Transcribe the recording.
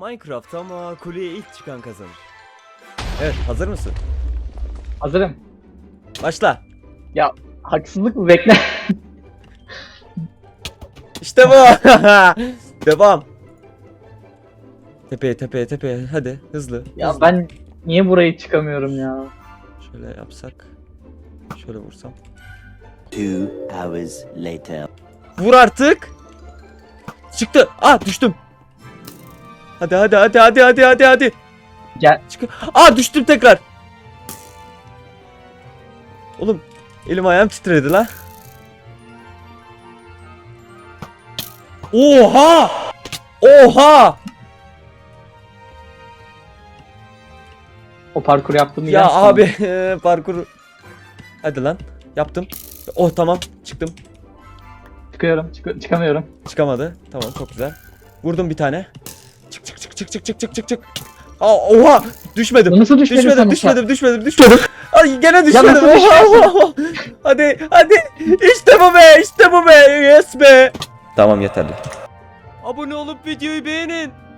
Minecraft ama kuleye ilk çıkan kazanır. Evet hazır mısın? Hazırım. Başla. Haksızlık mı? Bekle. İşte bu. Devam. Tepeye tepeye tepeye hadi hızlı. ya hızlı. ben niye burayı çıkamıyorum ya? Şöyle yapsak. Şöyle vursam. Two hours later. Vur artık. Çıktı. Ah düştüm. Hadi hadi hadi hadi hadi hadi hadi. Gel. Çık. Aa düştüm tekrar. Oğlum elim ayağım titredi lan. Oha! Oha! O parkur yaptığımı Ya yersin. abi parkur. Hadi lan. Yaptım. Oh tamam çıktım. Çıkıyorum. çık- çıkamıyorum. Çıkamadı. Tamam çok güzel. Vurdum bir tane çık çık çık çık çık çık çık. Aa, oha düşmedim. Nasıl düşmedin düşmedim, düşmedim, düşmedim, düşmedim, Ay gene düşmedim. Ya oha, oha. Hadi hadi işte bu be işte bu be yes be. Tamam yeterli. Abone olup videoyu beğenin.